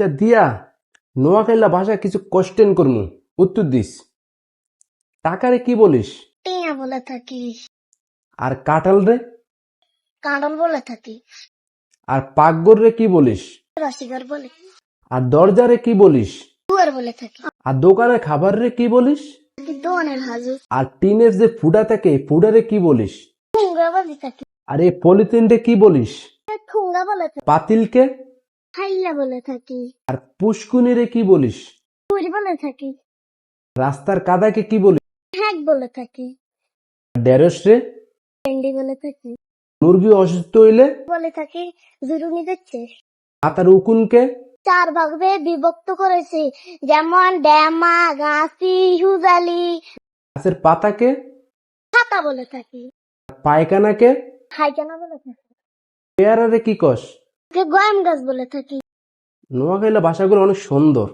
আচ্ছা দিয়া নোয়াখাইলা ভাষা কিছু কোশ্চেন করমু। উত্তর দিস। টাকারে কি বলিস? টিয়া বলে থাকি আর কাঁঠাল রে কাঁডল বলে থাকি আর পাকগর রে কি বলিস? রসিকর বলে। আর দরজারে কি বলিস? দুয়ার বলে থাকি আর দোকানে খাবার রে কি বলিস? দোয়ানের হাজু। আর টিনের যে ফুডা থাকে ফুডারে কি বলিস? ঠুঙ্গা বলে থাকি আর এই পলিথিন রে কি বলিস? ঠুঙ্গা বলে থাকি পাতিলকে? হাইলা বলে থাকি। আর পুষ্কুনি রে কি বলিস? পুরি বলে থাকি। রাস্তার কাদাকে কি বলিস? হ্যাক বলে থাকি। ঢেঁড়স রে। ভেন্ডি বলে থাকি। মুরগি অসুস্থ হইলে? বলে থাকি জুরুনি দিচ্ছে। মাথার উকুনকে? চার ভাগে বিভক্ত করেছি। যেমন ড্যামা গাছি হুজালি গাছের পাতাকে? ছাতা বলে থাকি। পায়খানাকে? হাইকানা বলে থাকি। পেয়ারারে কি কস? গয়াম গাছ বলে থাকি। নোয়াখাইলা ভাষাগুলো অনেক সুন্দর।